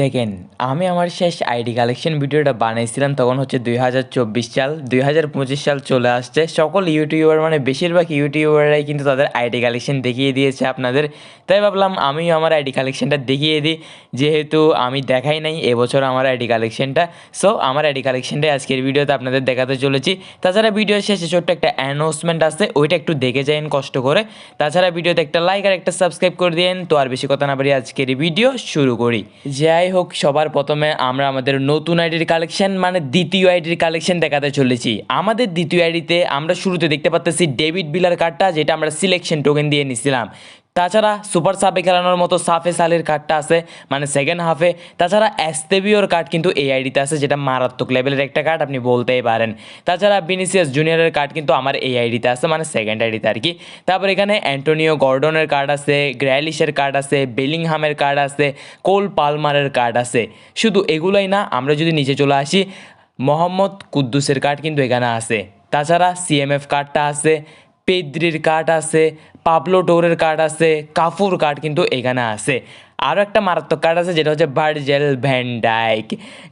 দেখেন, আমি আমার শেষ আইডি কালেকশন ভিডিওটা বানিয়েছিলাম তখন হচ্ছে দুই হাজার চব্বিশ সাল, দুই হাজার পঁচিশ সাল চলে আসছে। সকল ইউটিউবার মানে বেশিরভাগ ইউটিউবাররাই কিন্তু তাদের আইডি কালেকশন দেখিয়ে দিয়েছে আপনাদের। তাই ভাবলাম, আমিও আমার আইডি কালেকশনটা দেখিয়ে দিই। যেহেতু আমি দেখাই নাই, এবছর আমার আইডি কালেকশনটা। সো, আমার আইডি কালেকশনটাই আজকের ভিডিওতে আপনাদের দেখাতে চলেছি। তাছাড়া ভিডিও শেষে ছোট্ট একটা অ্যানাউন্সমেন্ট আছে, ওইটা একটু দেখে যাইন কষ্ট করে। তাছাড়া ভিডিওতে একটা লাইক আর একটা সাবস্ক্রাইব করে দিন তো আর বেশি কথা না পারি আজকের ভিডিও শুরু করি। যাই হোক, সবার প্রথমে আমরা আমাদের নতুন আইডির কালেকশন মানে দ্বিতীয় আইডির কালেকশন দেখাতে চলেছি। আমাদের দ্বিতীয় আইডিতে আমরা শুরুতে দেখতে পাচ্ছি ডেভিড বিলার কার্ডটা যেটা আমরা সিলেকশন টোকেন দিয়ে নিছিলাম। তাছাড়া সুপার সাপে খেলানোর মতো সাফে সালের কার্ডটা আছে মানে সেকেন্ড হাফে তাছাড়া অ্যাস্তেবিওর কার্ড কিন্তু এই আইডিতে আছে, যেটা মারাত্মক লেভেলের একটা কার্ড আপনি বলতেই পারেন। তাছাড়া বিনিসিয়াস জুনিয়রের কার্ড কিন্তু আমার এই আইডিতে আছে মানে সেকেন্ড আইডিতে আর কি। তারপর এখানে অ্যান্টোনিও গর্ডনের কার্ড আছে, গ্র্যালিশের কার্ড আছে, বেলিংহামের কার্ড আছে, কোল পালমারের কার্ড আছে। শুধু এগুলোই না, আমরা যদি নিচে চলে আসি, মোহাম্মদ কুদ্দুসের কার্ড কিন্তু এখানে আছে। তাছাড়া সিএমএফ কার্ডটা আছে, পেদ্রির কার্ড আছে পাবলো টোরের কার্ড আছে কাফুর কার্ড কিন্তু এখানে আছে। আরও একটা মারাত্মক কার্ড আছে, যেটা হচ্ছে ভার্জেল ভ্যান্ডাইক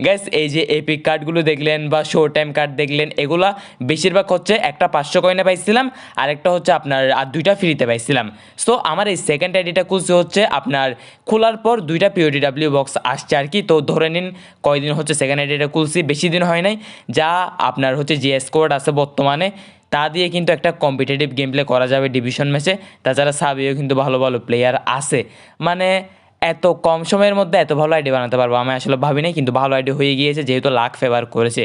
গ্যাস এই যে এপিক কার্ডগুলো দেখলেন বা শো টাইম কার্ড দেখলেন, এগুলা বেশিরভাগ হচ্ছে একটা পাঁচশো কয়েনে পাইছিলাম আর একটা হচ্ছে আপনার, আর দুইটা ফ্রিতে পাইছিলাম। সো আমার এই সেকেন্ড আইডিটা খুলছে হচ্ছে আপনার, খোলার পর দুইটা পিওডিডাব্লিউ বক্স আসছে আর কি। তো ধরে নিন, কয়দিন হচ্ছে সেকেন্ড আইডিটা খুলছি, বেশি দিন হয় নাই, যা আপনার হচ্ছে জিএস কোড আছে বর্তমানে। তা দিয়ে কিন্তু একটা কম্পিটিটিভ গেম প্লে করা যাবে ডিভিশন ম্যাচে তাছাড়া সাবিও কিন্তু ভালো ভালো প্লেয়ার আছে। মানে এত কম সময়ের মধ্যে এত ভালো আইডি বানাতে পারব, আমি আসলে ভাবি নাই, কিন্তু ভালো আইডি হয়ে গিয়েছে, যেহেতু লাখ ফেভার করেছে।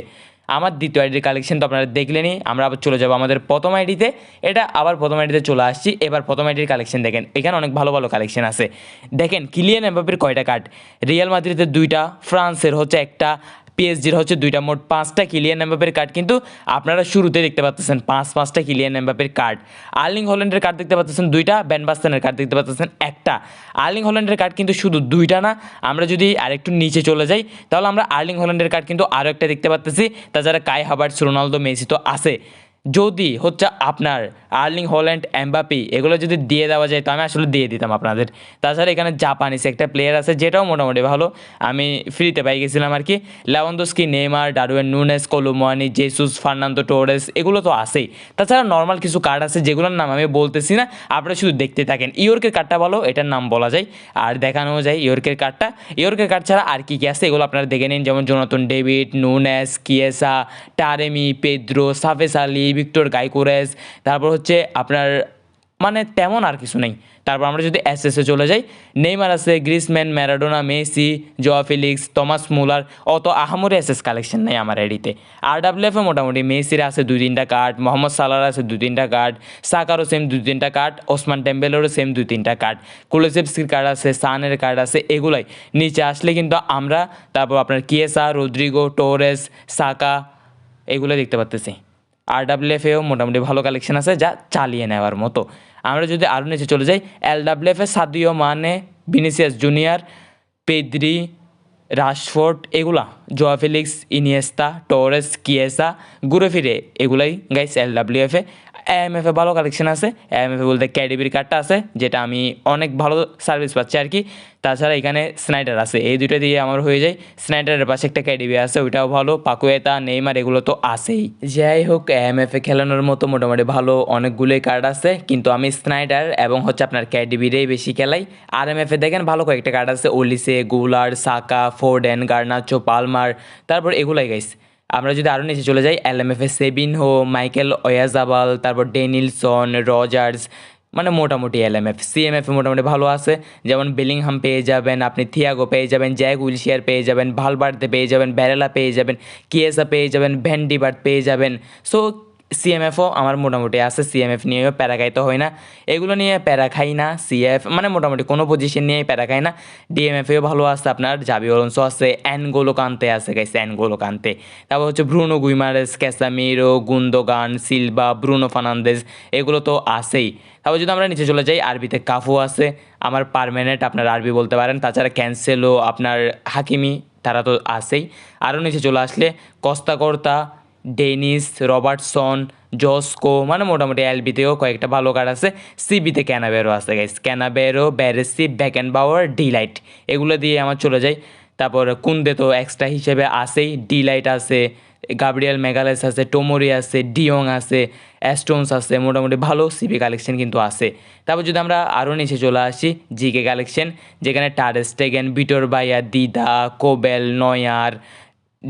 আমার দ্বিতীয় আইডির কালেকশন তো আপনারা দেখলেনই আমরা আবার চলে যাব আমাদের প্রথম আইডিতে এটা আবার প্রথম আইডিতে চলে আসছি, এবার প্রথম আইডির কালেকশন দেখেন, এখানে অনেক ভালো ভালো কালেকশন আছে। দেখেন কিলিয়ান এমবাপির কয়টা কার্ড রিয়াল মাদ্রিদের দুইটা, ফ্রান্সের হচ্ছে একটা পিএসজির হচ্ছে দুইটা মোট পাঁচটা কিলিয়ান এমবাপের কার্ড কিন্তু আপনারা শুরুতে দেখতে পাচ্ছেন পাঁচ পাঁচটা কিলিয়ান এমবাপের কার্ড আর্লিং হল্যান্ডের কার্ড দেখতে পাচ্ছেন দুইটা ব্যানবাস্তানের কার্ড দেখতে পাচ্ছেন একটা। আর্লিং হল্যান্ডের কার্ড কিন্তু শুধু দুইটা না, আমরা যদি আরেকটু নিচে চলে যাই, তাহলে আমরা আর্লিং হল্যান্ডের কার্ড কিন্তু আরও একটা দেখতে পাচ্ছি তাছাড়া কাই হাবার্টস রোনালদো মেসি তো আছে। যদি হচ্ছে আপনার আর্লিং হল্যান্ড এমবাপি এগুলো যদি দিয়ে দেওয়া যায়, তো আমি আসলে দিয়ে দিতাম আপনাদের। তাছাড়া এখানে জাপানিস একটা প্লেয়ার আছে, যেটাও মোটামুটি ভালো। আমি ফ্রিতে পাই গেছিলাম আর কি। Lewandowski Neymar Darwin Nunez Kolo Muani Jesus Fernando Torres এগুলো তো আছেই। তাছাড়া নর্মাল কিছু কার্ড আছে, যেগুলোর নাম আমি বলতেছি না। আপনারা শুধু দেখতে থাকেন। ইয়র্কের কার্ডটা বলো এটার নাম বলা যায়। আর দেখানো যায় ইয়র্কের কার্ডটা ইয়র্কের কার্ড ছাড়া আর কী কী আছে, এগুলো আপনারা দেখে নিন। যেমন Jonathan David Nunes Chiesa Taremi Pedro সাফেস আলি ভিক্টর গাইকোরেস, তারপর হচ্ছে আপনার মানে তেমন আর কিছু নেই। তারপর আমরা যদি এস এসে চলে যাই, নেইমার আছে, Griezmann, Maradona, Messi, Joao Felix, Thomas Muller, অত আহামরি এস এস কালেকশন নেই আমার আইডিতে আর ডাব্লিউএফে মোটামুটি মেসির আছে দুই তিনটা কার্ড, মোহাম্মদ সালার আছে দুই তিনটা কার্ড, সাকারও সেম দুই তিনটা কার্ড, ওসমান টেম্বেলেরও সেম দুই তিনটা কার্ড। কুলোসেপসির কার্ড আছে, সানের কার্ড আছে, এগুলাই। নিচে আসলে কিন্তু আমরা, তারপর আপনার কিয়েসা, রোদ্রিগো, টোরেস, সাকা এগুলো দেখতে পাচ্তেছি আর ডাব্লিউএফেও মোটামুটি ভালো কালেকশন আছে যা চালিয়ে নেওয়ার মতো। আমরা যদি আরও নিচে চলে যাই এল ডাব্লিউএফে Sadio Mane Vinicius Junior Pedri Rashford এগুলা Joao Felix Iniesta Torres Chiesa ঘুরে ফিরে এগুলাই গাইস এল ডাব্লিউএফে এম এফে ভালো কালেকশন আছে। এম এফে বলতে ক্যাডিবির কার্ডটা আছে, যেটা আমি অনেক ভালো সার্ভিস পাচ্ছি আর কি। তাছাড়া এখানে স্নাইডার আছে, এই দুটো দিয়ে আমার হয়ে যায়। স্নাইডারের পাশে একটা ক্যাডিবি আছে, ওইটাও ভালো। পাকুয়েতা নেইমার এগুলো তো আছেই। যাই হোক এম এফে খেলানোর মতো মোটামুটি ভালো অনেকগুলোই কার্ড আছে, কিন্তু আমি স্নাইডার এবং হচ্ছে আপনার ক্যাডিবিরেই বেশি খেলাই। আর এম এফে দেখেন ভালো কয়েকটা কার্ড আছে ওলিসে গুলার সাকা ফোর্ডেন গার্নাচো পালমার তারপর এগুলাই গাইস আমরা যদি আরও নিচে চলে যাই এল এম এফে সেবিন হো মাইকেল ওয়াজাবাল তারপর ডেনিলসন রজার্স মানে মোটামুটি এল এম এফ মোটামুটি ভালো আছে। যেমন বেলিংহাম পেয়ে যাবেন, আপনি থিয়াগো পেয়ে যাবেন জ্যাক উইলশিয়ার পেয়ে যাবেন ভালবার্দে পেয়ে যাবেন ব্যারেলা পেয়ে যাবেন কিয়েসা পেয়ে যাবেন ভ্যান্ডিবার্ট পেয়ে যাবেন। সো সিএমএফও আমার মোটামুটি আছে সিএমএফ নিয়েও প্যারা খাইতে হয় না। এগুলো নিয়ে প্যারা খাই না সিএফ মানে মোটামুটি কোনো পজিশন নিয়ে প্যারা খাই না। ডিএমএফেও ভালো আছে আপনার, জাবি অলন্সো আছে, অ্যানগোলো কান্তে আছে গাইছে অ্যানগোলো কান্তে। তারপর হচ্ছে Bruno Guimaraes, Casemiro, Gundogan, Silva, Bruno Fernandes, এগুলো তো আছেই। তারপর যদি আমরা নিচে চলে যাই, আরবিতে কাফু আছে, আমার পারমানেন্ট আপনার আরবি বলতে পারেন, তাছাড়া ক্যান্সেলো, আপনার হাকিমি, তারা তো আছেই। আরও নিচে চলে আসলে, কস্তা কর্তা ডেনিস, রবার্টসন, জসকো মানে মোটামুটি এলবিতেও কয়েকটা ভালো কার্ড আছে। সিবিতে ক্যানাবেরও আছে guys Cannavaro, Baresi Beckenbauer De Ligt. এগুলো দিয়ে আমার চলে যায় তারপর কুন্দে তো এক্সট্রা হিসেবে আসেই ডিলাইট আছে, গাবরিয়াল মেগালেস আছে, টোমরি আছে, ডিয়ং আছে, অ্যাস্টোনস আছে, মোটামুটি ভালো সিপি কালেকশন কিন্তু আছে। তারপর যদি আমরা আরও নিচে চলে আসি, জিকে কালেকশন যেখানে টারেস্টেগেন বিটর বাইয়া দিদা কোবেল নয়ার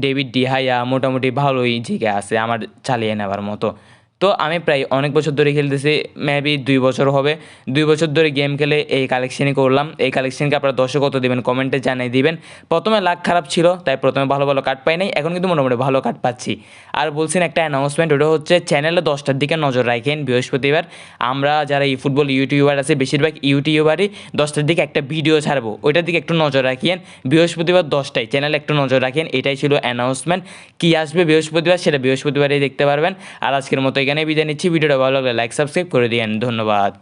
ডেভিড ডিহাইয়া মোটামুটি ভালোই জিকে আছে আমার চালিয়ে নেবার মতো। তো আমি প্রায় অনেক বছর ধরে খেলতেছি মেবি দুই বছর হবে। দুই বছর ধরে গেম খেলে এই কালেকশনই করলাম। এই কালেকশনকে আপনারা দশে কত দেবেন কমেন্টে জানিয়ে দিবেন। প্রথমে লাখ খারাপ ছিল, তাই প্রথমে ভালো ভালো কার্ড পাই নাই। এখন কিন্তু মোটামুটি ভালো কার্ড পাচ্ছি। আর বলছেন একটা অ্যানাউন্সমেন্ট ওটা হচ্ছে চ্যানেলে দশটার দিকে নজর রাখেন বৃহস্পতিবার। আমরা যারা এই ফুটবল ইউটিউবার আছে, বেশিরভাগ ইউটিউবারই দশটার দিকে একটা ভিডিও ছাড়বো। ওইটার দিকে একটু নজর রাখিয়েন। বৃহস্পতিবার দশটায় চ্যানেলে একটু নজর রাখেন। এটাই ছিল অ্যানাউন্সমেন্ট কী আসবে বৃহস্পতিবার, সেটা বৃহস্পতিবারই দেখতে পারবেন। আর আজকের মতো এখানে বিদায় নিচ্ছি। ভিডিওটা ভালো লাগলে লাইক সাবস্ক্রাইব করে দিয়েন। ধন্যবাদ।